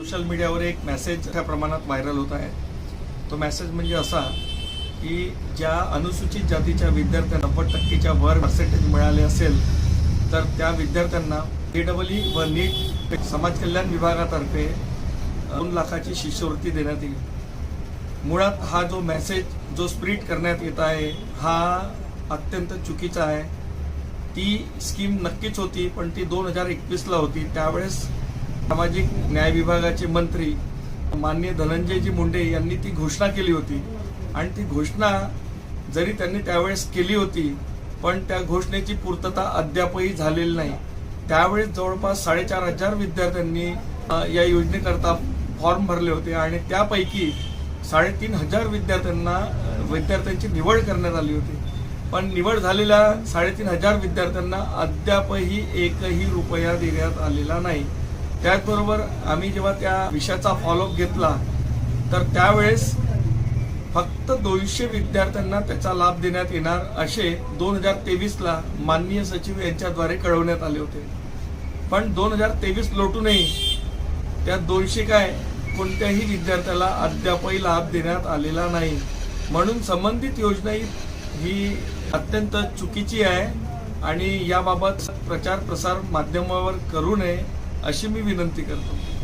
Social मीडियावर एक message मोठ्या प्रमाणात व्हायरल होत आहे. तो मेसेज म्हणजे असा की ज्या अनुसूचित जातीच्या विद्यार्थ्यांना नव्वद टक्केच्या वर पर्सेंटेज मिळाले असेल तर त्या विद्यार्थ्यांना ई व नीट समाज कल्याण विभागातर्फे दोन लाखाची शिष्यवृत्ती देण्यात येईल. मुळात हा जो मेसेज जो स्प्रिट करण्यात येत आहे हा अत्यंत चुकीचा आहे. ती स्कीम नक्कीच होती पण ती दोन हजार एकवीसला होती. त्यावेळेस सामाजिक न्याय विभागाचे मंत्री माननीय धनंजयजी मुंडे यांनी ती घोषणा केली होती. आणि ती घोषणा जरी त्यांनी त्यावेळेस केली होती पण त्या घोषणेची पूर्तता अद्यापही झालेली नाही. त्यावेळेस जवळपास साडेचार हजार विद्यार्थ्यांनी या योजनेकरता फॉर्म भरले होते आणि त्यापैकी साडेतीन हजार विद्यार्थ्यांना विद्यार्थ्यांची निवड करण्यात आली होती. पण निवड झालेल्या साडेतीन हजार विद्यार्थ्यांना अद्यापही एकही रुपया देण्यात आलेला नाही. त्याचबरोबर आम्ही जेव्हा त्या विषयाचा फॉलोअप घेतला तर त्यावेळेस फक्त दोनशे विद्यार्थ्यांना त्याचा लाभ देण्यात येणार असे दोन हजार तेवीसला माननीय सचिव यांच्याद्वारे कळवण्यात आले होते. पण दोन हजार तेवीस लोटूनही त्या दोनशे काय कोणत्याही विद्यार्थ्याला अद्यापही लाभ देण्यात आलेला नाही. म्हणून संबंधित योजना ही ही अत्यंत चुकीची आहे आणि याबाबत प्रचार प्रसार माध्यमावर करू नये. अशी मी विनंती करतो.